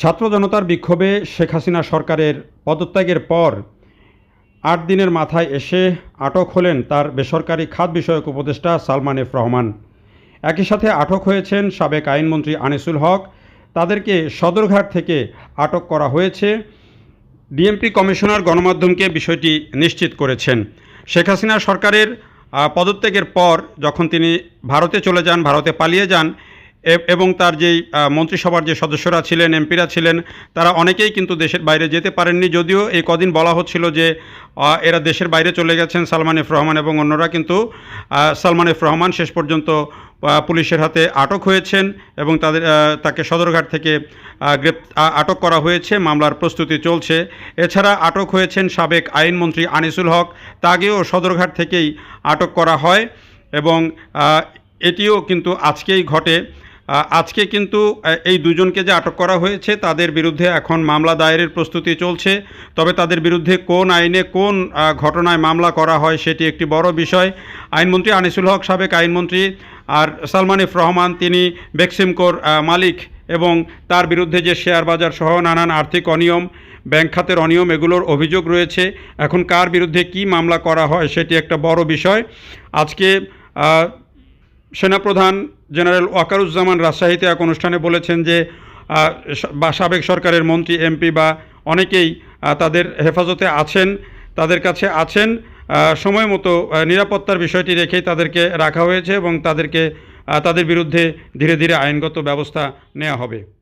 ছাত্র জনতার বিক্ষোভে শেখ হাসিনা সরকারের পদত্যাগের পর আট দিনের মাথায় এসে আটক হলেন তার বেসরকারি খাত বিষয়ক উপদেষ্টা সালমান এফ রহমান। একই সাথে আটক হয়েছেন সাবেক আইনমন্ত্রী আনিসুল হক। তাদেরকে সদরঘাট থেকে আটক করা হয়েছে। ডিএমপি কমিশনার গণমাধ্যমকে বিষয়টি নিশ্চিত করেছেন। শেখ হাসিনা সরকারের পদত্যাগের পর যখন তিনি ভারতে চলে যান, ভারতে পালিয়ে যান এবং তার যেই মন্ত্রিসভার যে সদস্যরা ছিলেন, এমপিরা ছিলেন, তারা অনেকেই কিন্তু দেশের বাইরে যেতে পারেননি। যদিও এই কদিন বলা হচ্ছিল যে এরা দেশের বাইরে চলে গেছেন সালমান এফ রহমান এবং অন্যরা কিন্তু সালমান এফ রহমান শেষ পর্যন্ত পুলিশের হাতে আটক হয়েছেন এবং তাদের তাকে সদরঘাট থেকে গ্রেপ আটক করা হয়েছে। মামলার প্রস্তুতি চলছে। এছাড়া আটক হয়েছেন সাবেক আইনমন্ত্রী আনিসুল হক। তাকেও সদরঘাট থেকেই আটক করা হয় এবং এটিও কিন্তু আজকেই ঘটে। আজকে কিন্তু এই দুজনকে যে আটক করা হয়েছে, তাদের বিরুদ্ধে এখন মামলা দায়েরের প্রস্তুতি চলছে। তবে তাদের বিরুদ্ধে কোন আইনে কোন ঘটনায় মামলা করা হয় সেটি একটি বড় বিষয়। আইনমন্ত্রী আনিসুল হক সাবেক আইনমন্ত্রী আর সালমান এফ রহমান, তিনি বেক্সিমকোর মালিক এবং তার বিরুদ্ধে যে শেয়ার বাজার সহ নানান আর্থিক অনিয়ম, ব্যাংক খাতের অনিয়ম এগুলোর অভিযোগ রয়েছে। এখন কার বিরুদ্ধে কি মামলা করা হয় সেটি একটা বড় বিষয়। আজকে সেনাপ্রধান জেনারেল ওয়াকারুজ্জামান রাজশাহীতে এক অনুষ্ঠানে বলেছেন যে বা সাবেক সরকারের মন্ত্রী, এমপি বা অনেকেই তাদের হেফাজতে আছেন, তাদের কাছে আছেন সময় মতো নিরাপত্তার বিষয়টি রেখেই তাদেরকে রাখা হয়েছে এবং তাদেরকে তাদের বিরুদ্ধে ধীরে ধীরে আইনগত ব্যবস্থা নেওয়া হবে।